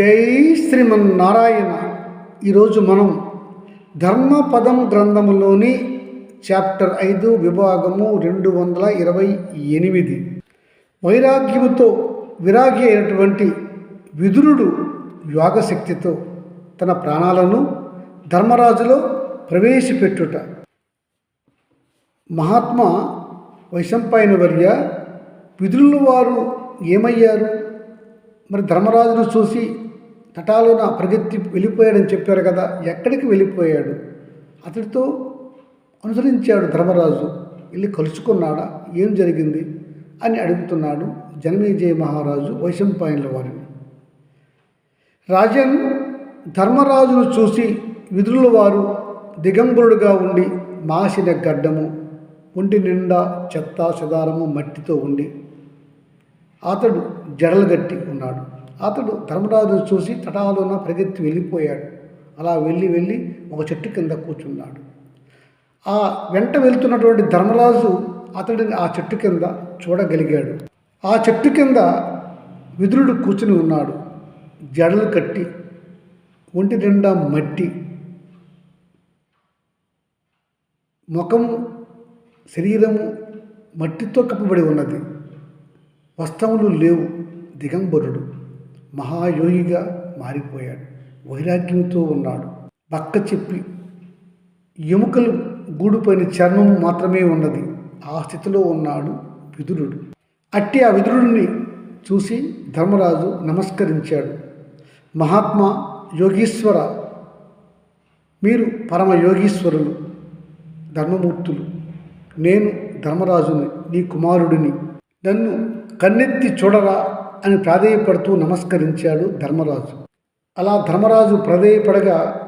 జై శ్రీమన్నారాయణ. ఈరోజు మనం ధర్మపదం గ్రంథములోని చాప్టర్ ఐదు విభాగము రెండు వందల ఇరవై ఎనిమిది. వైరాగ్యముతో విరాగి అయినటువంటి విదురుడు యోగశక్తితో తన ప్రాణాలను ధర్మరాజులో ప్రవేశపెట్టుట. మహాత్మా వైశంపాయన వర్య విదురుల వారు ఏమయ్యారు? మరి ధర్మరాజును చూసి తటాలున ప్రగతి వెళ్ళిపోయాడని చెప్పారు కదా ఎక్కడికి వెళ్ళిపోయాడు? అతడితో అనుసరించాడు ధర్మరాజు. వెళ్ళి కలుసుకున్నాడా? ఏం జరిగింది? అని అడుగుతున్నాడు జనమేజయ మహారాజు వైశంపాయనుల వారిని. రాజన్ ధర్మరాజును చూసి విధుల వారు దిగంబరుడుగా ఉండి మాసిన గడ్డము ఒంటి నిండా చెత్త సదారము మట్టితో ఉండి అతడు జడలు గట్టి ఉన్నాడు. అతడు ధర్మరాజును చూసి తటాలున ప్రగతి వెళ్ళిపోయాడు. అలా వెళ్ళి వెళ్ళి ఒక చెట్టు కింద కూర్చున్నాడు. ఆ వెంట వెళ్తున్నటువంటి ధర్మరాజు అతడిని ఆ చెట్టు కింద చూడగలిగాడు. ఆ చెట్టు కింద విదురుడు కూర్చుని ఉన్నాడు. జడలు కట్టి ఒంటి నిండా మట్టి ముఖము శరీరము మట్టితో కప్పబడి ఉన్నది. వస్త్రములు లేవు. దిగంబరుడు. మహాయోగిగా మారిపోయాడు. వైరాగ్యంతో ఉన్నాడు. పక్క చెప్పి ఎముకలు గూడుపైన చర్మం మాత్రమే ఉన్నది. ఆ స్థితిలో ఉన్నాడు విదురుడు. అట్టి ఆ విదురుడిని చూసి ధర్మరాజు నమస్కరించాడు. మహాత్మా యోగీశ్వర మీరు పరమ యోగీశ్వరులు ధర్మమూర్తులు. నేను ధర్మరాజుని నీ కుమారుడిని. నన్ను కన్నెత్తి చూడరా అని ప్రాధేయపడుతూ నమస్కరించాడు ధర్మరాజు. అలా ధర్మరాజు ప్రాధేయపడగా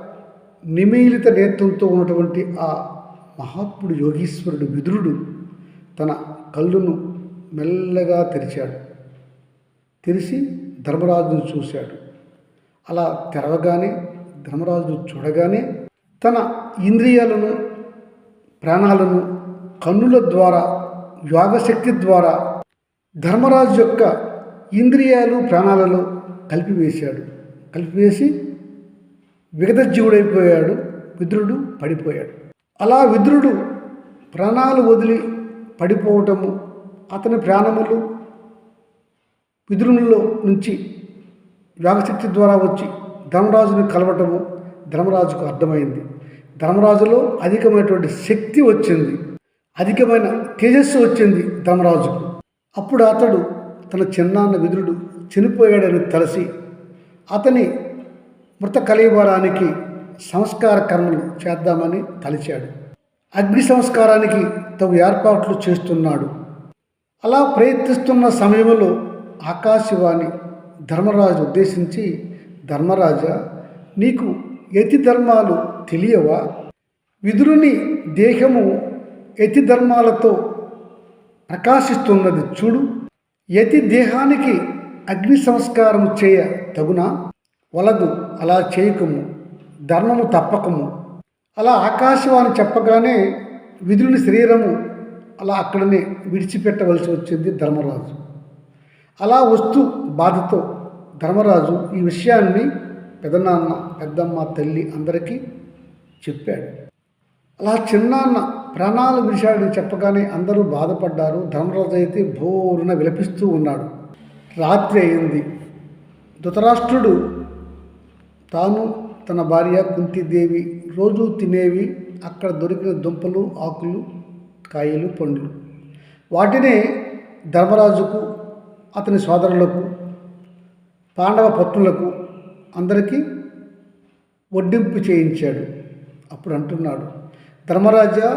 నిమీలిత నేత్రంతో ఉన్నటువంటి ఆ మహాత్ముడు యోగీశ్వరుడు విదురుడు తన కళ్ళును మెల్లగా తెరిచాడు. తెరిచి ధర్మరాజును చూశాడు. అలా తెరవగానే ధర్మరాజు చూడగానే తన ఇంద్రియాలను ప్రాణాలను కన్నుల ద్వారా యోగశక్తి ద్వారా ధర్మరాజు యొక్క ఇంద్రియాలు ప్రాణాలలో కలిపివేశాడు. కలిపివేసి విగతజీవుడైపోయాడు విద్రుడు పడిపోయాడు. అలా విద్రుడు ప్రాణాలు వదిలి పడిపోవటము అతని ప్రాణములు విద్రునిలో నుంచి యోగశక్తి ద్వారా వచ్చి ధర్మరాజుని కలవటము ధర్మరాజుకు అర్థమైంది. ధర్మరాజులో అధికమైనటువంటి శక్తి వచ్చింది. అధికమైన తేజస్సు వచ్చింది ధర్మరాజుకు. అప్పుడు అతడు తన చిన్నాన్న విదురుడు చనిపోయాడని తలసి అతని మృత కలయవారానికి సంస్కార కర్మలు చేద్దామని తలిచాడు. అగ్ని సంస్కారానికి తగు ఏర్పాట్లు చేస్తున్నాడు. అలా ప్రయత్నిస్తున్న సమయంలో ఆకాశవాణి ధర్మరాజు ఉద్దేశించి ధర్మరాజా నీకు యతి ధర్మాలు తెలియవా? విదురుని దేహము యతి ధర్మాలతో ప్రకాశిస్తున్నది చూడు. యతి దేహానికి అగ్ని సంస్కారం చేయ తగునా? వలదు అలా చేయకము. ధర్మము తప్పకము. అలా ఆకాశవాణి చెప్పగానే విధుని శరీరము అలా అక్కడనే విడిచిపెట్టవలసి వచ్చింది ధర్మరాజు. అలా వస్తూ బాధతో ధర్మరాజు ఈ విషయాన్ని పెదనాన్న పెద్దమ్మ తల్లి అందరికీ చెప్పాడు. అలా చిన్నాన్న ప్రాణాలు విడిచాడని చెప్పగానే అందరూ బాధపడ్డారు. ధర్మరాజు అయితే భోరున విలపిస్తూ ఉన్నాడు. రాత్రి అయింది. ధృతరాష్ట్రుడు తాను తన భార్య కుంతిదేవి రోజు తినేవి. అక్కడ దొరికిన దుంపలు ఆకులు కాయలు పండ్లు. వాటినే ధర్మరాజుకు అతని సోదరులకు పాండవ పత్నులకు అందరికీ వడ్డింపు చేయించాడు. అప్పుడు అంటున్నాడు ధర్మరాజా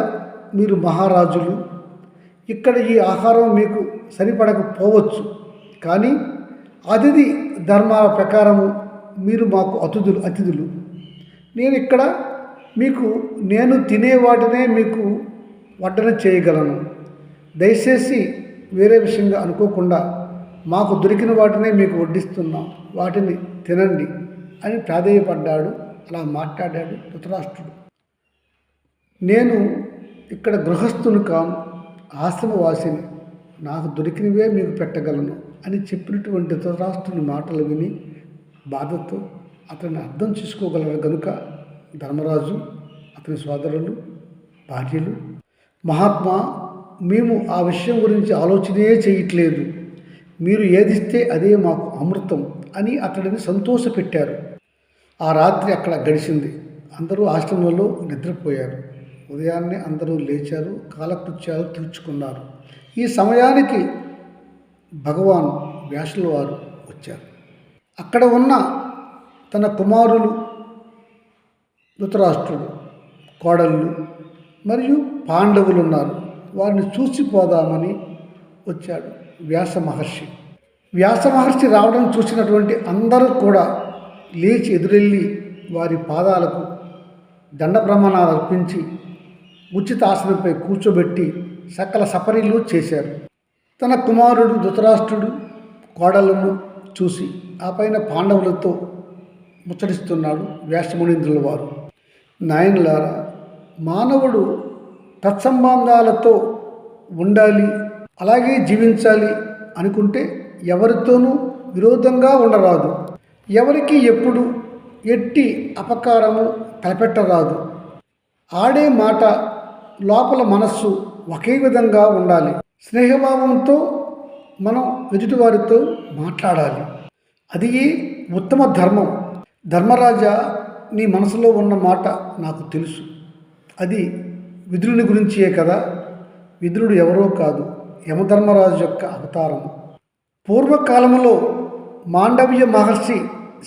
మీరు మహారాజులు. ఇక్కడ ఈ ఆహారం మీకు సరిపడకపోవచ్చు. కానీ అతిథి ధర్మాల ప్రకారము మీరు మాకు అతిథులు అతిథులు. నేను ఇక్కడ మీకు నేను తినే వాటినే మీకు వడ్డన చేయగలను. దయచేసి వేరే విషయంగా అనుకోకుండా మాకు దొరికిన వాటినే మీకు వడ్డిస్తున్నాం. వాటిని తినండి అని ప్రాధేయపడ్డాడు. అలా మాట్లాడాడు ధృతరాష్ట్రుడు. నేను ఇక్కడ గృహస్థును కాను ఆశ్రమవాసిని నాకు దొరికినవే మీకు పెట్టగలను అని చెప్పినటువంటి ధృతరాష్ట్రుని మాటలు విని బాధతో అతన్ని అర్థం చేసుకోగలరు కనుక ధర్మరాజు అతని సోదరులు భార్యలు మహాత్మా మేము ఆ విషయం గురించి ఆలోచనే చేయట్లేదు. మీరు ఏదిస్తే అదే మాకు అమృతం అని అతడిని సంతోషపెట్టారు. ఆ రాత్రి అక్కడ గడిచింది. అందరూ ఆశ్రమంలో నిద్రపోయారు. ఉదయాన్నే అందరూ లేచారు కాలకృత్యాలు తీర్చుకున్నారు. ఈ సమయానికి భగవాన్ వ్యాసుల వారు వచ్చారు. అక్కడ ఉన్న తన కుమారులు ధృతరాష్ట్రుడు కోడళ్ళు మరియు పాండవులు ఉన్నారు. వారిని చూసిపోదామని వచ్చాడు వ్యాస మహర్షి. వ్యాస మహర్షి రావడం చూసినటువంటి అందరూ కూడా లేచి ఎదురెళ్ళి వారి పాదాలకు దండ ప్రమాణాలు అర్పించి ఉచిత ఆసనంపై కూర్చోబెట్టి సకల సపరీలు చేశారు. తన కుమారుడు ధృతరాష్ట్రుడు కోడలను చూసి ఆ పైన పాండవులతో ముచ్చటిస్తున్నాడు వ్యాసమునీంద్రుల వారు. నాయనులారా మానవుడు తత్సంబంధాలతో ఉండాలి అలాగే జీవించాలి అనుకుంటే ఎవరితోనూ విరోధంగా ఉండరాదు. ఎవరికి ఎప్పుడు ఎట్టి అపకారము తలపెట్టరాదు. ఆడే మాట లోపల మనస్సు ఒకే విధంగా ఉండాలి. స్నేహభావంతో మనం ఎదుటివారితో మాట్లాడాలి. అది ఉత్తమ ధర్మం? ధర్మరాజా నీ మనసులో ఉన్న మాట నాకు తెలుసు. అది విదురుని గురించే కదా? విదురుడు ఎవరో కాదు యమధర్మరాజు యొక్క అవతారం. పూర్వకాలంలో మాండవ్య మహర్షి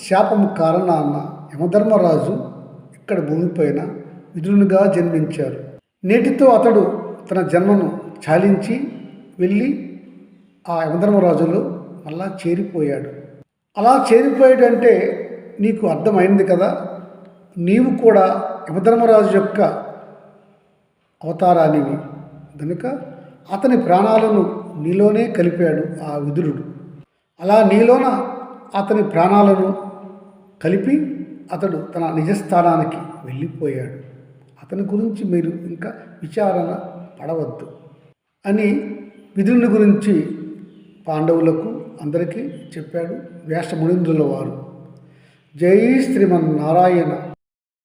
శాపము కారణాన యమధర్మరాజు ఇక్కడ భూమిపైన విదురునిగా జన్మించారు. నేటితో అతడు తన జన్మను చాలించి వెళ్ళి ఆ యమధర్మరాజులో మళ్ళా చేరిపోయాడు. అలా చేరిపోయాడంటే నీకు అర్థమైంది కదా? నీవు కూడా యమధర్మరాజు యొక్క అవతారానివి. కనుక అతని ప్రాణాలను నీలోనే కలిపాడు ఆ విదురుడు. అలా నీలోన అతని ప్రాణాలను కలిపి అతడు తన నిజస్థానానికి వెళ్ళిపోయాడు. అతని గురించి మీరు ఇంకా విచారణ పడవద్దు అని విధుని గురించి పాండవులకు అందరికీ చెప్పాడు వ్యాస మునీంద్రుల వారు. జై శ్రీమన్నారాయణ.